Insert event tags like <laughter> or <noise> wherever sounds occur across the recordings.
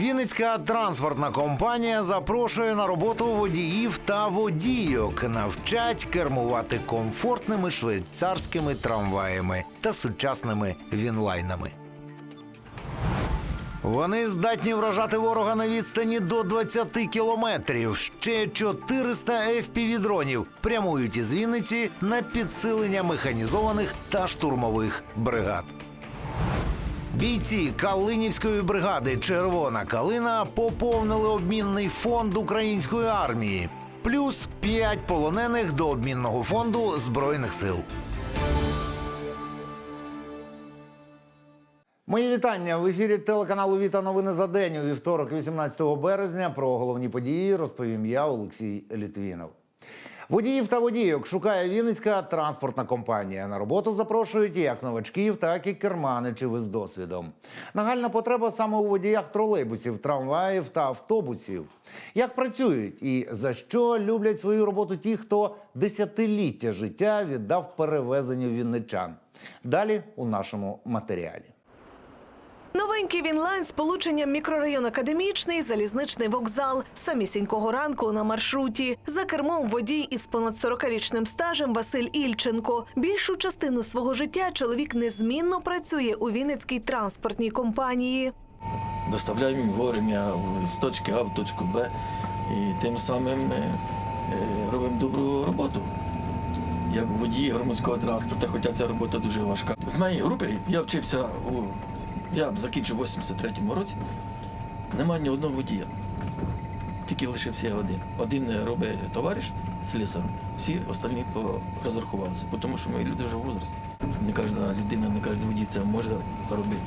Вінницька транспортна компанія запрошує на роботу водіїв та водійок, навчать кермувати комфортними швейцарськими трамваями та сучасними вінлайнами. Вони здатні вражати ворога на відстані до 20 кілометрів. Ще 400 FPV-дронів прямують із Вінниці на підсилення механізованих та штурмових бригад. Бійці Калинівської бригади Червона калина поповнили обмінний фонд української армії, плюс 5 полонених до обмінного фонду Збройних сил. Мої вітання в ефірі телеканалу Віта новини за день у вівторок, 18 березня. Про головні події розповім я, Олексій Літвінов. Водіїв та водійок шукає Вінницька транспортна компанія. На роботу запрошують як новачків, так і керманичів із досвідом. Нагальна потреба саме у водіях тролейбусів, трамваїв та автобусів. Як працюють і за що люблять свою роботу ті, хто десятиліття життя віддав перевезенню вінничан. Далі у нашому матеріалі. Новенький Вінлайн з полученням мікрорайон Академічний, залізничний вокзал. Самісінького ранку на маршруті. За кермом водій із понад 40-річним стажем Василь Ільченко. Більшу частину свого життя чоловік незмінно працює у Вінницькій транспортній компанії. доставляємо вовремя з точки А в точку Б і тим самим е, робимо добру роботу. Як водій громадського транспорту, хоча ця робота дуже важка. З моєї групи я вчився у я закінчив в 83-му році. Немає ні одного водія. Тільки лишився я один. Один е, робить товариш слісар, всі остальні розрахувалися, тому що ми люди вже в возрасті. Не кожна людина, не кожен водій це може робити.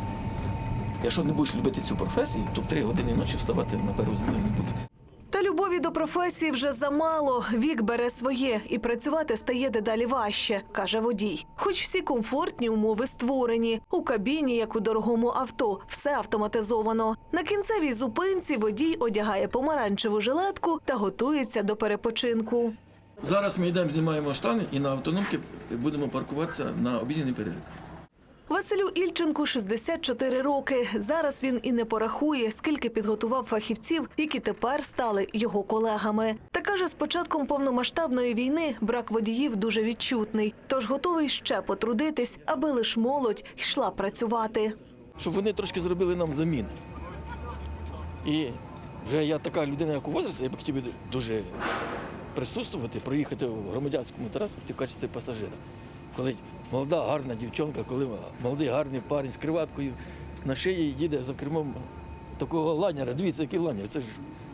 Якщо не будеш любити цю професію, то в три години ночі вставати на першу землю не будеш. Та любові до професії вже замало. Вік бере своє, і працювати стає дедалі важче, каже водій. Хоч всі комфортні умови створені у кабіні, як у дорогому авто, все автоматизовано. На кінцевій зупинці водій одягає помаранчеву жилетку та готується до перепочинку. Зараз ми йдемо, знімаємо штани і на автономки будемо паркуватися на обідній перерив. Василю Ільченку 64 роки. Зараз він і не порахує, скільки підготував фахівців, які тепер стали його колегами. Та каже, з початком повномасштабної війни брак водіїв дуже відчутний, тож готовий ще потрудитись, аби лиш молодь йшла працювати. Щоб вони трошки зробили нам заміни. І вже я така людина, як у возрасті, я б хотів дуже присутствувати, проїхати в громадянському транспорті в качестві пасажира. Коли молода, гарна дівчинка, коли молодий гарний парень з криваткою на шиї їде за кермом такого ланера. Дивіться, який ланер, це ж,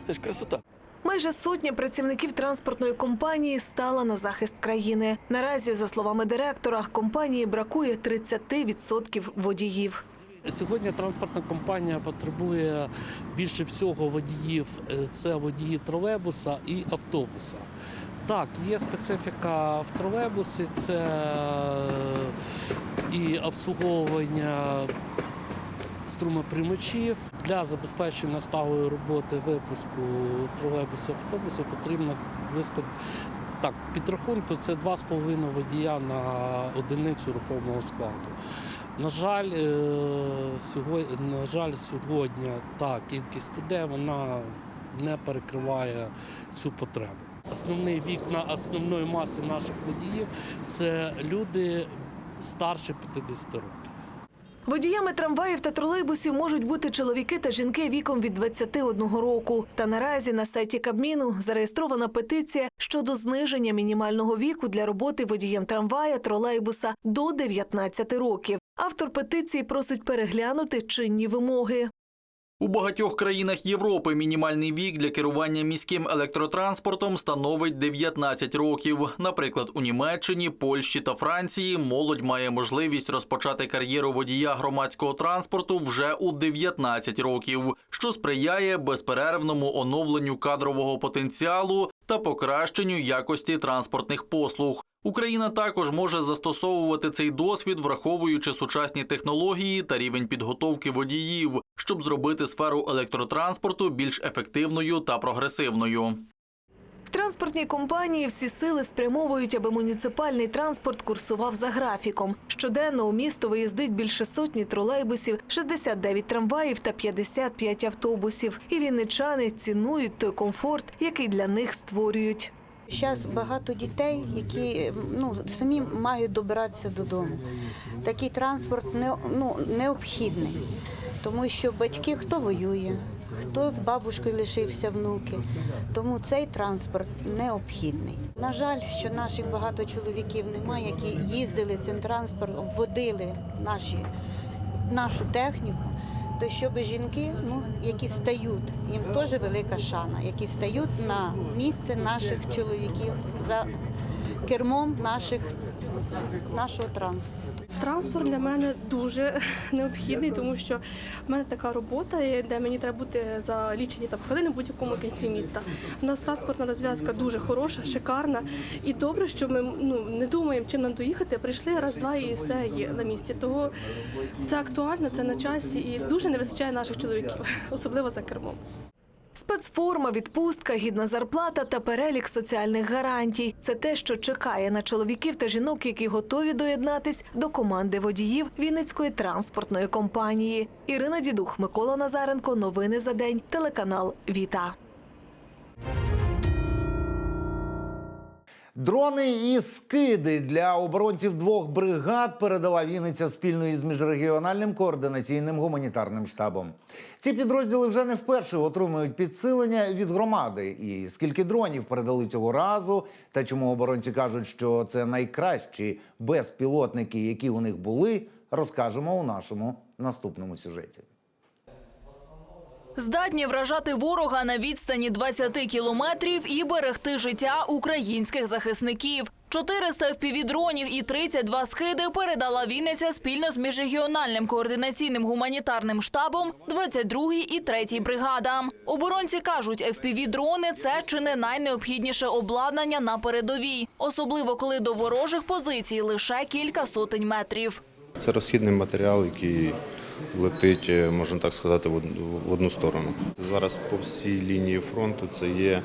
це ж красота. Майже сотня працівників транспортної компанії стала на захист країни. Наразі, за словами директора, компанії бракує 30% водіїв. Сьогодні транспортна компанія потребує більше всього водіїв. Це водії тролейбуса і автобуса. Так, є специфіка в тролейбусі, це е, і обслуговування струмоприймачів. Для забезпечення сталої роботи випуску тролейбусів автобусів потрібно близько так, підрахунку це 2,5 водія на одиницю рухомого складу. На жаль, е, сьогодні, на жаль, сьогодні та кількість людей вона не перекриває цю потребу. Основний вік на основної маси наших водіїв це люди старше 50 років. Водіями трамваїв та тролейбусів можуть бути чоловіки та жінки віком від 21 року. Та наразі на сайті Кабміну зареєстрована петиція щодо зниження мінімального віку для роботи водієм трамвая, тролейбуса до 19 років. Автор петиції просить переглянути чинні вимоги. У багатьох країнах Європи мінімальний вік для керування міським електротранспортом становить 19 років. Наприклад, у Німеччині, Польщі та Франції молодь має можливість розпочати кар'єру водія громадського транспорту вже у 19 років, що сприяє безперервному оновленню кадрового потенціалу та покращенню якості транспортних послуг. Україна також може застосовувати цей досвід, враховуючи сучасні технології та рівень підготовки водіїв, щоб зробити сферу електротранспорту більш ефективною та прогресивною. Транспортні компанії всі сили спрямовують, аби муніципальний транспорт курсував за графіком. Щоденно у місто виїздить більше сотні тролейбусів, 69 трамваїв та 55 автобусів. І вінничани цінують той комфорт, який для них створюють. Зараз багато дітей, які ну, самі мають добиратися додому. Такий транспорт не, ну, необхідний, тому що батьки хто воює, хто з бабушкою лишився внуки. Тому цей транспорт необхідний. На жаль, що наших багато чоловіків немає, які їздили цим транспортом, вводили наші, нашу техніку. То щоб жінки, ну які стають, їм теж велика шана, які стають на місце наших чоловіків за кермом наших, нашого транспорту. Транспорт для мене дуже <laughs> необхідний, тому що в мене така робота, де мені треба бути за лічені там хвилини в будь-якому кінці міста. У нас транспортна розв'язка дуже хороша, шикарна. І добре, що ми ну не думаємо, чим нам доїхати. Прийшли раз, два і все є на місці. Того це актуально, це на часі і дуже не вистачає наших чоловіків, <laughs> особливо за кермом. Спецформа, відпустка, гідна зарплата та перелік соціальних гарантій це те, що чекає на чоловіків та жінок, які готові доєднатись до команди водіїв Вінницької транспортної компанії. Ірина Дідух, Микола Назаренко. Новини за день. Телеканал Віта. Дрони і скиди для оборонців двох бригад передала Вінниця спільно із міжрегіональним координаційним гуманітарним штабом. Ці підрозділи вже не вперше отримують підсилення від громади. І скільки дронів передали цього разу, та чому оборонці кажуть, що це найкращі безпілотники, які у них були, розкажемо у нашому наступному сюжеті. Здатні вражати ворога на відстані 20 кілометрів і берегти життя українських захисників. 400 впівдронів і 32 скиди передала Вінниця спільно з міжрегіональним координаційним гуманітарним штабом 22-й і 3-й бригадам. Оборонці кажуть, FPV-дрони – це чи не найнеобхідніше обладнання на передовій, особливо коли до ворожих позицій лише кілька сотень метрів. Це розхідний матеріал, який летить, е, можна так сказати, в одну- сторону. Зараз по всій лінії фронту це є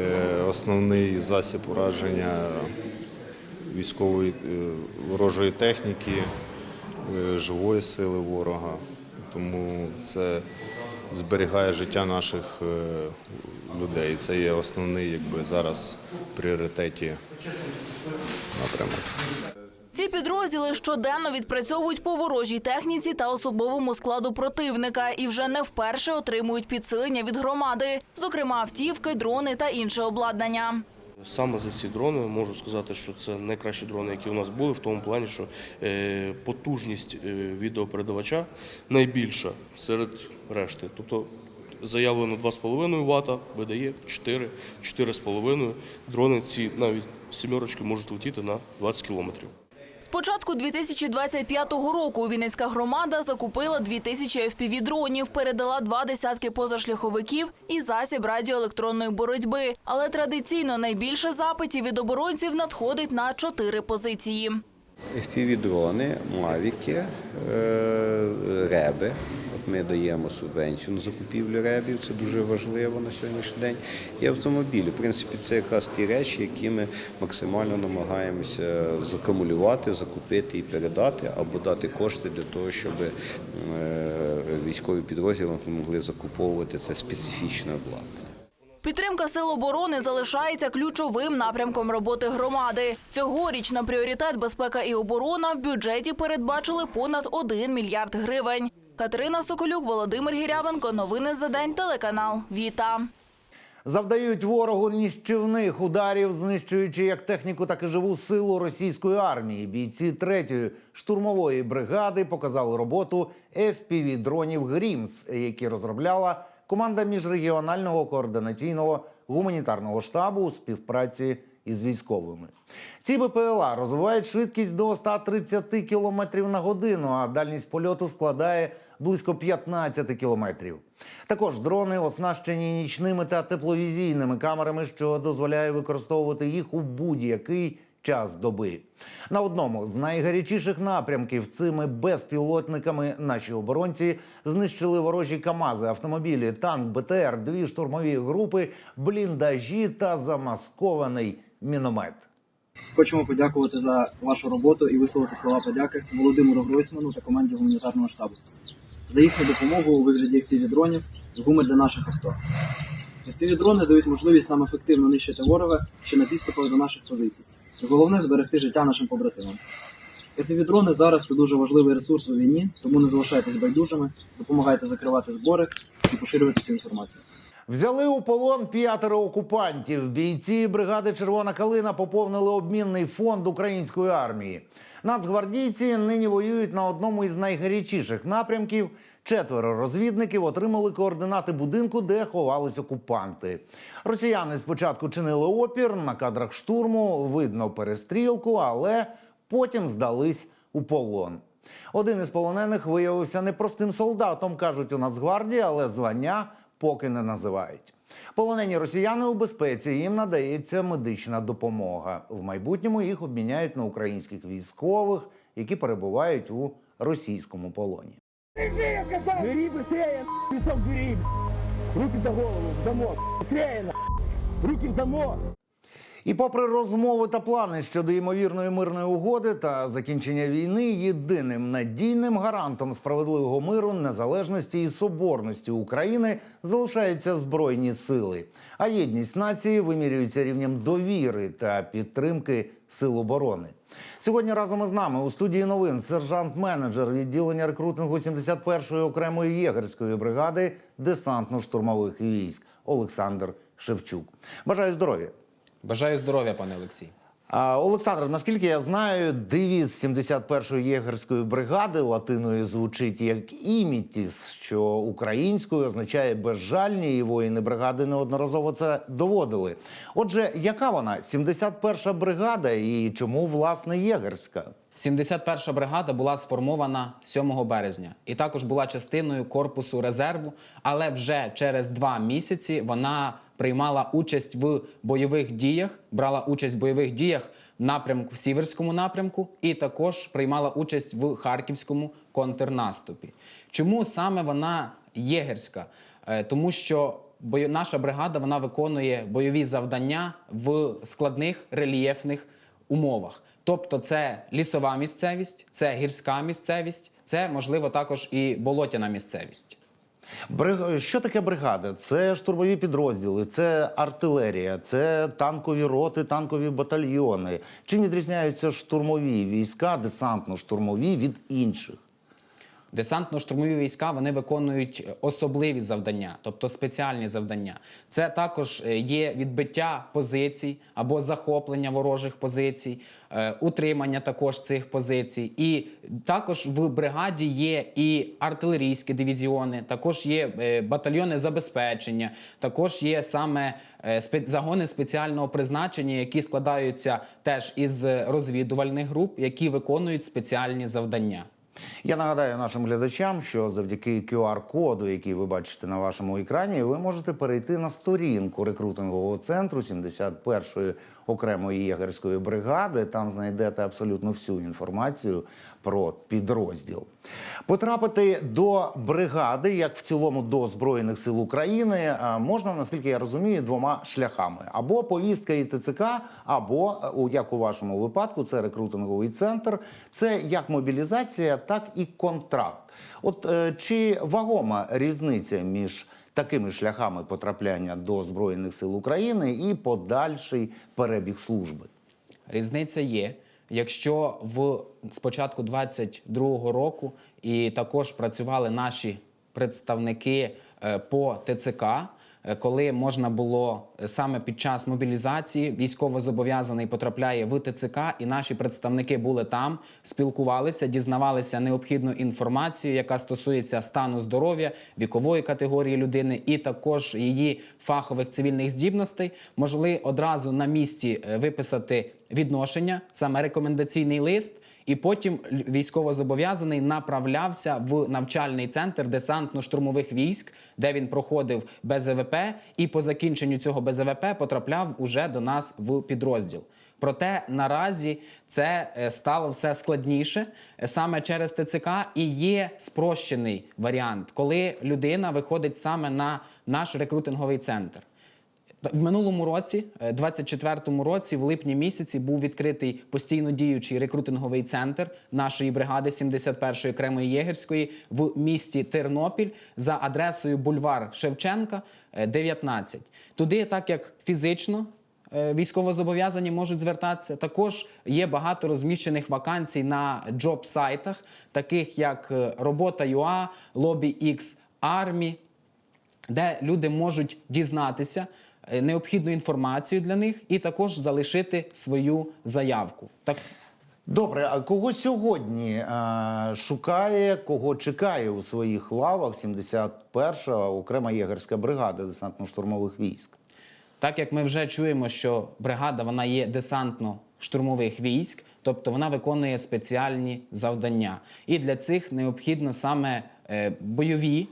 е, основний засіб ураження військової е, ворожої техніки, живої сили ворога. Тому це зберігає життя наших людей. Це є основний, якби зараз пріоритеті напрямок. Ці підрозділи щоденно відпрацьовують по ворожій техніці та особовому складу противника і вже не вперше отримують підсилення від громади, зокрема автівки, дрони та інше обладнання. Саме за ці дрони можу сказати, що це найкращі дрони, які у нас були, в тому плані, що е, потужність е, відеопередавача найбільша серед решти. Тобто заявлено 2,5 Вт, видає 4, 4,5. Дрони ці навіть сімерочки можуть летіти на 20 кілометрів. З початку 2025 року Вінницька громада закупила 2000 FPV-дронів, передала два десятки позашляховиків і засіб радіоелектронної боротьби. Але традиційно найбільше запитів від оборонців надходить на чотири позиції. FPV-дрони, мавіки, е, реби. Ми даємо субвенцію на закупівлю ребів, це дуже важливо на сьогоднішній день. І автомобілі. В принципі, це якраз ті речі, які ми максимально намагаємося закумулювати, закупити і передати, або дати кошти для того, щоб е, військові підрозділи могли закуповувати це специфічне обладнання. Підтримка сил оборони залишається ключовим напрямком роботи громади. Цьогоріч на пріоритет безпека і оборона в бюджеті передбачили понад 1 мільярд гривень. Катерина Соколюк, Володимир Гірявенко. Новини за день. Телеканал Віта. Завдають ворогу ніщівних ударів, знищуючи як техніку, так і живу силу російської армії. Бійці третьої штурмової бригади показали роботу fpv дронів Грімс, які розробляла команда міжрегіонального координаційного гуманітарного штабу у співпраці із військовими. Ці БПЛА розвивають швидкість до 130 км на годину, а дальність польоту складає близько 15 кілометрів. Також дрони оснащені нічними та тепловізійними камерами, що дозволяє використовувати їх у будь-який час доби. На одному з найгарячіших напрямків цими безпілотниками наші оборонці знищили ворожі КАМАЗи, автомобілі, танк, БТР, дві штурмові групи, бліндажі та замаскований міномет. Хочемо подякувати за вашу роботу і висловити слова подяки Володимиру Гройсману та команді гуманітарного штабу за їхню допомогу у вигляді FPV-дронів і гуми для наших авто. FPV-дрони дають можливість нам ефективно нищити ворога ще на підступах до наших позицій. І головне зберегти життя нашим побратимам. FPV-дрони зараз це дуже важливий ресурс у війні, тому не залишайтесь байдужими, допомагайте закривати збори і поширювати цю інформацію. Взяли у полон п'ятеро окупантів. Бійці бригади Червона калина поповнили обмінний фонд української армії. Нацгвардійці нині воюють на одному із найгарячіших напрямків. Четверо розвідників отримали координати будинку, де ховались окупанти. Росіяни спочатку чинили опір на кадрах штурму. Видно перестрілку, але потім здались у полон. Один із полонених виявився непростим солдатом, кажуть у Нацгвардії, але звання поки не називають. Полонені росіяни у безпеці їм надається медична допомога. В майбутньому їх обміняють на українських військових, які перебувають у російському полоні. Бери быстрее, пісок бери. Руки за голову, замок. Быстрее. Руки в замок. І попри розмови та плани щодо ймовірної мирної угоди та закінчення війни, єдиним надійним гарантом справедливого миру, незалежності і соборності України залишаються збройні сили. А єдність нації вимірюється рівнем довіри та підтримки сил оборони. Сьогодні разом із нами у студії новин сержант-менеджер відділення рекрутингу 71-ї окремої єгерської бригади десантно-штурмових військ Олександр Шевчук. Бажаю здоров'я. Бажаю здоров'я, пане Олексій. Олександр, наскільки я знаю, девіз 71-ї єгерської бригади латиною звучить як імітіс, що українською означає безжальні, і воїни бригади неодноразово це доводили. Отже, яка вона 71-ша бригада і чому власне єгерська? 71-ша бригада була сформована 7 березня і також була частиною корпусу резерву, але вже через два місяці вона приймала участь в бойових діях, брала участь в бойових діях в напрямку в Сіверському напрямку, і також приймала участь в харківському контрнаступі. Чому саме вона єгерська? Е, Тому що наша бригада вона виконує бойові завдання в складних рельєфних умовах. Тобто, це лісова місцевість, це гірська місцевість, це можливо також і болотяна місцевість. Що таке бригада? Це штурмові підрозділи, це артилерія, це танкові роти, танкові батальйони. Чим відрізняються штурмові війська, десантно-штурмові від інших? Десантно-штурмові війська вони виконують особливі завдання, тобто спеціальні завдання. Це також е, є відбиття позицій або захоплення ворожих позицій, е, утримання також цих позицій. І також в бригаді є і артилерійські дивізіони, також є е, батальйони забезпечення, також є саме загони спеціального призначення, які складаються теж із розвідувальних груп, які виконують спеціальні завдання. Я нагадаю нашим глядачам, що завдяки QR-коду, який ви бачите на вашому екрані, ви можете перейти на сторінку рекрутингового центру 71-ї окремої єгерської бригади. Там знайдете абсолютно всю інформацію про підрозділ. Потрапити до бригади, як в цілому до Збройних сил України, можна, наскільки я розумію, двома шляхами: або повістка і ТЦК, або е, як у вашому випадку, це рекрутинговий центр. Це як мобілізація, так і контракт. От е, чи вагома різниця між такими шляхами потрапляння до Збройних сил України і подальший перебіг служби? Різниця є. Якщо в спочатку 22-го року і також працювали наші представники е, по ТЦК, коли можна було е, саме під час мобілізації військовозобов'язаний потрапляє в ТЦК, і наші представники були там, спілкувалися, дізнавалися необхідну інформацію, яка стосується стану здоров'я, вікової категорії людини, і також її фахових цивільних здібностей, могли одразу на місці е, виписати відношення, саме рекомендаційний лист. І потім військовозобов'язаний направлявся в навчальний центр десантно-штурмових військ, де він проходив БЗВП, і по закінченню цього БЗВП потрапляв уже до нас в підрозділ. Проте наразі це е, стало все складніше е, саме через ТЦК і є спрощений варіант, коли людина виходить саме на наш рекрутинговий центр. В минулому році, е, 24-му році, в липні місяці, був відкритий постійно діючий рекрутинговий центр нашої бригади 71-ї окремої єгерської в місті Тернопіль за адресою бульвар Шевченка, е, 19. Туди, так як фізично е, військовозобов'язані можуть звертатися, також є багато розміщених вакансій на джоб-сайтах, таких як е, Робота.ua, LobbyX Army, де люди можуть дізнатися е, необхідну інформацію для них і також залишити свою заявку. Так Добре, а кого сьогодні е, шукає, кого чекає у своїх лавах 71-ша окрема єгерська бригада десантно-штурмових військ? Так як ми вже чуємо, що бригада вона є десантно-штурмових військ, тобто вона виконує спеціальні завдання. І для цих необхідно саме е, бойові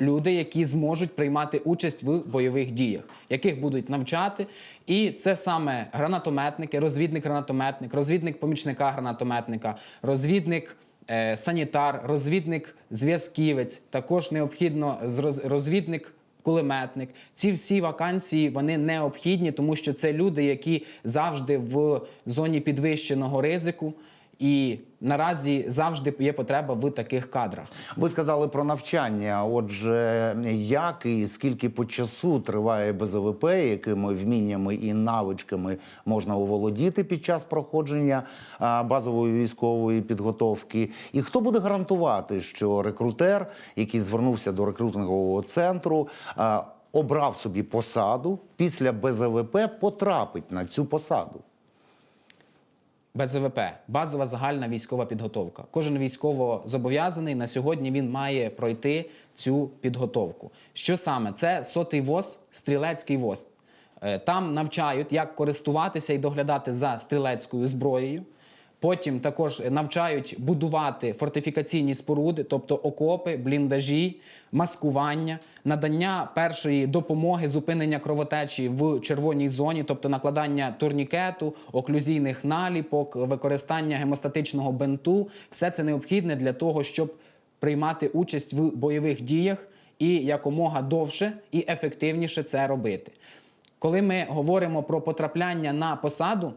люди, які зможуть приймати участь в бойових діях, яких будуть навчати. І це саме гранатометники, розвідник-гранатометник, розвідник помічника гранатометника, розвідник. е, Санітар, розвідник, зв'язківець, також необхідно розвідник кулеметник. Ці всі вакансії вони необхідні, тому що це люди, які завжди в зоні підвищеного ризику, і наразі завжди є потреба в таких кадрах. Ви сказали про навчання. Отже, як і скільки по часу триває БЗВП, якими вміннями і навичками можна оволодіти під час проходження базової військової підготовки? І хто буде гарантувати, що рекрутер, який звернувся до рекрутингового центру, обрав собі посаду після БЗВП, потрапить на цю посаду? БЗВП базова загальна військова підготовка. Кожен військово зобов'язаний на сьогодні він має пройти цю підготовку. Що саме? Це сотий ВОЗ, стрілецький ВОЗ. Е, Там навчають, як користуватися і доглядати за стрілецькою зброєю. Потім також навчають будувати фортифікаційні споруди, тобто окопи, бліндажі, маскування, надання першої допомоги, зупинення кровотечі в червоній зоні, тобто накладання турнікету, оклюзійних наліпок, використання гемостатичного бинту. Все це необхідне для того, щоб приймати участь в бойових діях і якомога довше і ефективніше це робити. Коли ми говоримо про потрапляння на посаду,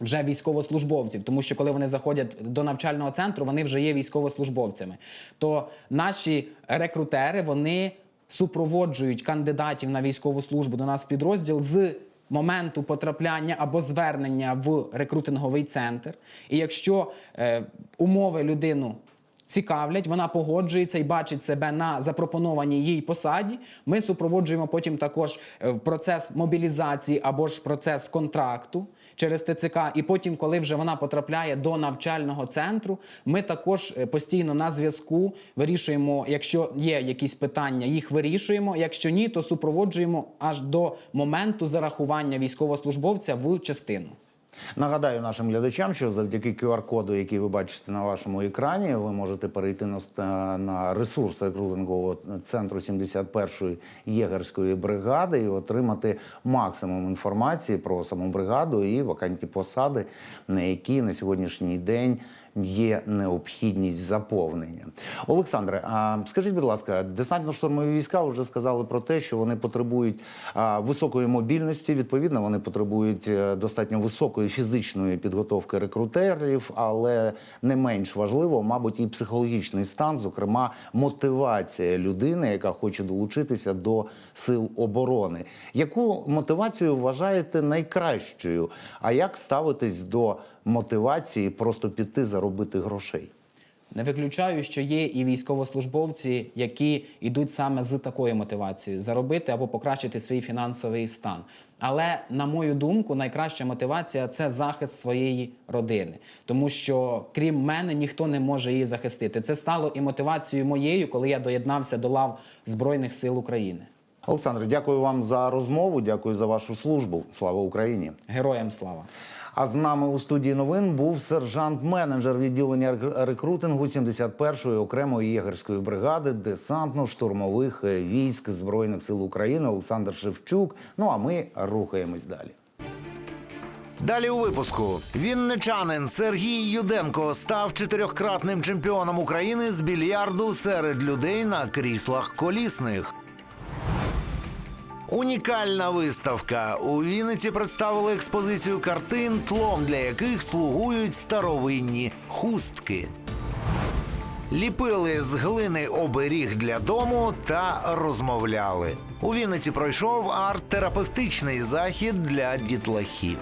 вже військовослужбовців, тому що коли вони заходять до навчального центру, вони вже є військовослужбовцями. То наші рекрутери вони супроводжують кандидатів на військову службу до нас в підрозділ з моменту потрапляння або звернення в рекрутинговий центр. І якщо е, умови людину цікавлять, вона погоджується і бачить себе на запропонованій їй посаді. Ми супроводжуємо потім також е, процес мобілізації або ж процес контракту через ТЦК. І потім, коли вже вона потрапляє до навчального центру, ми також е, постійно на зв'язку вирішуємо, якщо є якісь питання, їх вирішуємо. Якщо ні, то супроводжуємо аж до моменту зарахування військовослужбовця в частину. Нагадаю нашим глядачам, що завдяки QR-коду, який ви бачите на вашому екрані, ви можете перейти на, на ресурс рекрутингового центру 71-ї єгерської бригади і отримати максимум інформації про саму бригаду і вакантні посади, на які на сьогоднішній день є необхідність заповнення. Олександре, а скажіть, будь ласка, десантно-штурмові війська вже сказали про те, що вони потребують високої мобільності. Відповідно, вони потребують е, достатньо високої фізичної підготовки рекрутерів, але не менш важливо, мабуть, і психологічний стан, зокрема, мотивація людини, яка хоче долучитися до сил оборони. Яку мотивацію вважаєте найкращою? А як ставитись до мотивації просто піти заробити грошей? Не виключаю, що є і військовослужбовці, які йдуть саме з такою мотивацією заробити або покращити свій фінансовий стан. Але на мою думку, найкраща мотивація це захист своєї родини, тому що крім мене ніхто не може її захистити. Це стало і мотивацією моєю, коли я доєднався до лав Збройних сил України. Олександр, дякую вам за розмову. Дякую за вашу службу. Слава Україні! Героям слава! А з нами у студії новин був сержант-менеджер відділення рек- рекрутингу 71-ї окремої єгерської бригади десантно-штурмових е, військ збройних сил України Олександр Шевчук. Ну а ми рухаємось далі. Далі у випуску вінничанин Сергій Юденко став чотирьохкратним чемпіоном України з більярду серед людей на кріслах колісних. Унікальна виставка. У Вінниці представили експозицію картин, тлом для яких слугують старовинні хустки. Ліпили з глини оберіг для дому та розмовляли. У Вінниці пройшов арт-терапевтичний захід для дітлахів.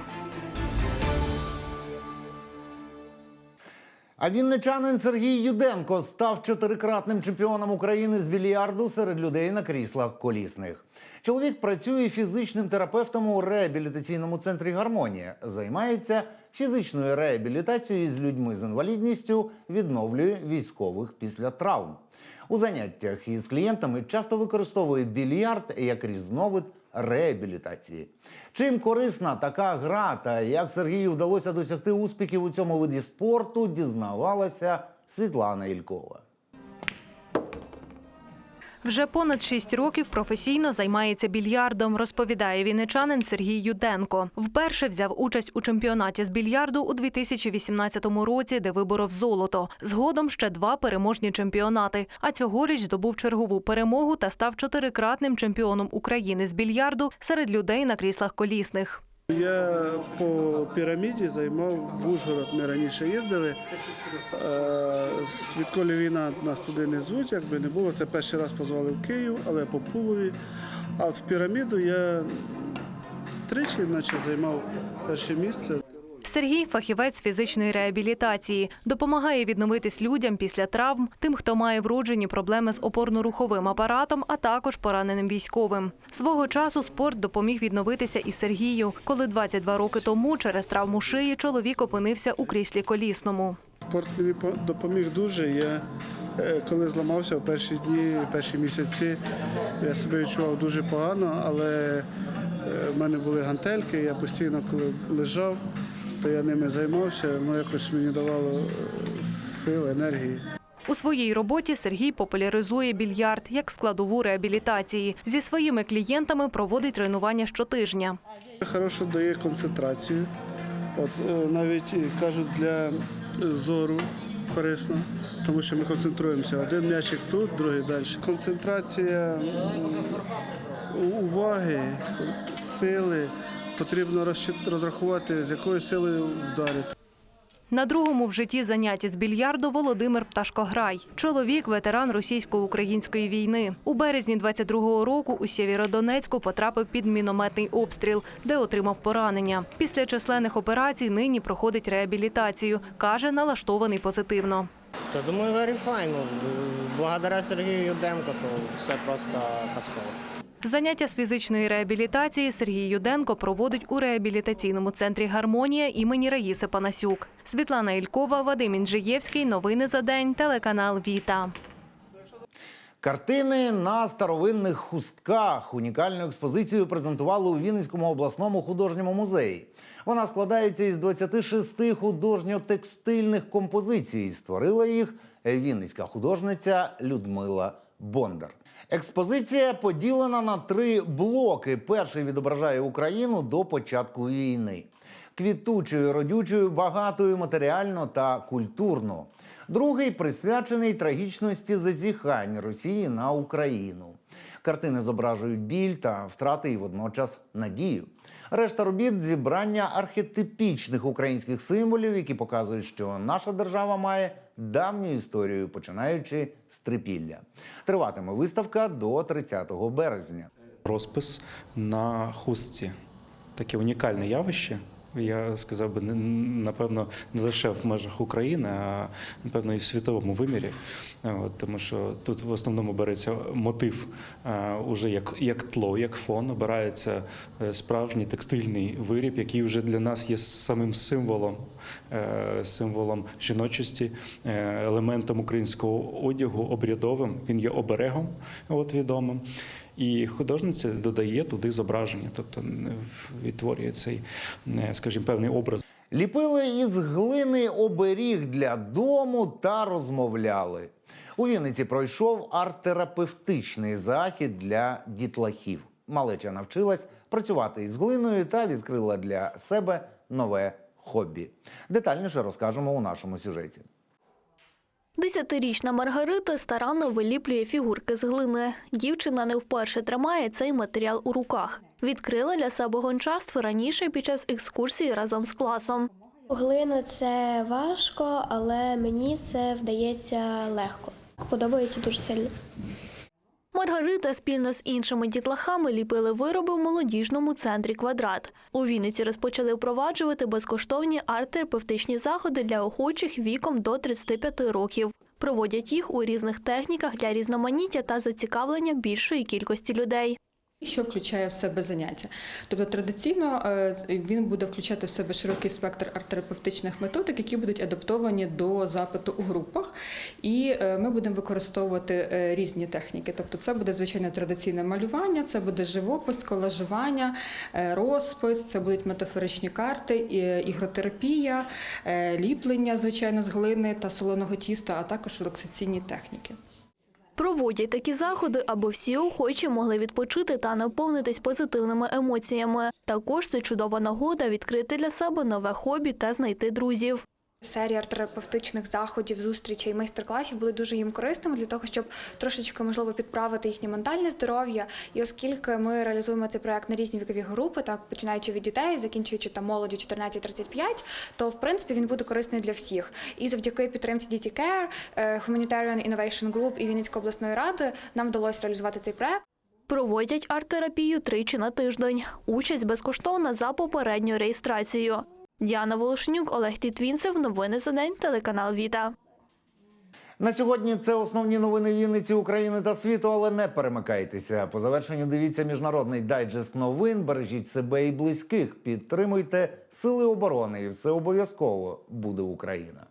А вінничанин Сергій Юденко став чотирикратним чемпіоном України з більярду серед людей на кріслах колісних. Чоловік працює фізичним терапевтом у реабілітаційному центрі Гармонія, займається фізичною реабілітацією з людьми з інвалідністю, відновлює військових після травм. У заняттях із клієнтами часто використовує більярд як різновид реабілітації. Чим корисна така гра та як Сергію вдалося досягти успіхів у цьому виді спорту, дізнавалася Світлана Ількова. Вже понад шість років професійно займається більярдом, розповідає вінничанин Сергій Юденко. Вперше взяв участь у чемпіонаті з більярду у 2018 році, де виборов золото. Згодом ще два переможні чемпіонати. А цьогоріч здобув чергову перемогу та став чотирикратним чемпіоном України з більярду серед людей на кріслах колісних. Я по піраміді займав в Ужгород. Ми раніше їздили. Е, Відколи війна нас туди не звуть, якби не було. Це перший раз позвали в Київ, але по Пулові. А в піраміду я тричі, наче займав перше місце. Сергій фахівець фізичної реабілітації, допомагає відновитись людям після травм, тим, хто має вроджені проблеми з опорно-руховим апаратом, а також пораненим військовим. Свого часу спорт допоміг відновитися і Сергію, коли 22 роки тому через травму шиї чоловік опинився у кріслі колісному. Спорт мені по- допоміг дуже. Я е, коли зламався в перші дні, перші місяці, я себе відчував дуже погано, але е, в мене були гантельки, я постійно, коли лежав, то я ними займався, воно якось мені давало е, сил, енергії. У своїй роботі Сергій популяризує більярд як складову реабілітації. Зі своїми клієнтами проводить тренування щотижня. Хорошо дає концентрацію. От е, навіть кажуть для зору корисно, тому що ми концентруємося. Один м'ячик тут, другий далі. Концентрація уваги, сили. Потрібно розрахувати, з якою силою вдарити. На другому в житті занятті з більярду Володимир Пташкограй. Чоловік, ветеран російсько-української війни. У березні 22-го року у Сєвєродонецьку потрапив під мінометний обстріл, де отримав поранення. Після численних операцій нині проходить реабілітацію. Каже, налаштований позитивно. Та думаю, very fine. Благодаря Сергію Юденко, то все просто казково. Заняття з фізичної реабілітації Сергій Юденко проводить у реабілітаційному центрі Гармонія імені Раїси Панасюк. Світлана Ількова, Вадим Інжиєвський. Новини за день. Телеканал Віта. Картини на старовинних хустках. Унікальну експозицію презентували у Вінницькому обласному художньому музеї. Вона складається із 26 художньо-текстильних композицій. Створила їх вінницька художниця Людмила Бондар. Експозиція поділена на три блоки. Перший відображає Україну до початку війни. Квітучою, родючою, багатою матеріально та культурно. Другий присвячений трагічності зазіхань Росії на Україну. Картини зображують біль та втрати і водночас надію. Решта робіт зібрання архетипічних українських символів, які показують, що наша держава має давню історію, починаючи з трипілля. Триватиме виставка до 30 березня. Розпис на хустці таке унікальне явище. Я сказав би, напевно, не лише в межах України, а напевно і в світовому вимірі. От, тому що тут в основному береться мотив уже як, як тло, як фон, обирається е, справжній текстильний виріб, який вже для нас є самим символом, е, символом жіночості, е, елементом українського одягу, обрядовим. Він є оберегом, от відомим. І художниця додає туди зображення, тобто відтворює цей, е, скажімо, певний образ. Ліпили із глини оберіг для дому та розмовляли. У Вінниці пройшов арт-терапевтичний захід для дітлахів. Малеча навчилась працювати із глиною та відкрила для себе нове хобі. Детальніше розкажемо у нашому сюжеті. Десятирічна Маргарита старанно виліплює фігурки з глини. Дівчина не вперше тримає цей матеріал у руках. Відкрила для себе гончарство раніше під час екскурсії разом з класом. Глина це важко, але мені це вдається легко. Подобається дуже сильно. Маргарита спільно з іншими дітлахами ліпили вироби в молодіжному центрі квадрат. У Вінниці розпочали впроваджувати безкоштовні арт-терапевтичні заходи для охочих віком до 35 років. Проводять їх у різних техніках для різноманіття та зацікавлення більшої кількості людей. Що включає в себе заняття? Тобто традиційно е, він буде включати в себе широкий спектр арт-терапевтичних методик, які будуть адаптовані до запиту у групах, і е, ми будемо використовувати е, різні техніки. Тобто, це буде звичайно традиційне малювання, це буде живопис, колажування, розпис, це будуть метафоричні карти, ігротерапія, ліплення, звичайно, з глини та солоного тіста, а також релаксаційні техніки. Проводять такі заходи, аби всі охочі могли відпочити та наповнитись позитивними емоціями. Також це чудова нагода відкрити для себе нове хобі та знайти друзів. Серія арт-терапевтичних заходів, зустрічей, майстер-класів були дуже їм корисними для того, щоб трошечки можливо підправити їхнє ментальне здоров'я. І оскільки ми реалізуємо цей проект на різні вікові групи, так починаючи від дітей, закінчуючи там молоддю 14-35, то в принципі він буде корисний для всіх. І завдяки підтримці Diti Care, е, Humanitarian Innovation Group і Вінницької обласної ради нам вдалося реалізувати цей проект. Проводять арт-терапію тричі на тиждень. Участь безкоштовна за попередньою реєстрацією. Діана Волошнюк, Олег Тітвінцев. Новини за день. Телеканал Віта. На сьогодні це основні новини Вінниці, України та світу, але не перемикайтеся. По завершенню дивіться міжнародний дайджест новин. Бережіть себе і близьких. Підтримуйте сили оборони, і все обов'язково буде Україна.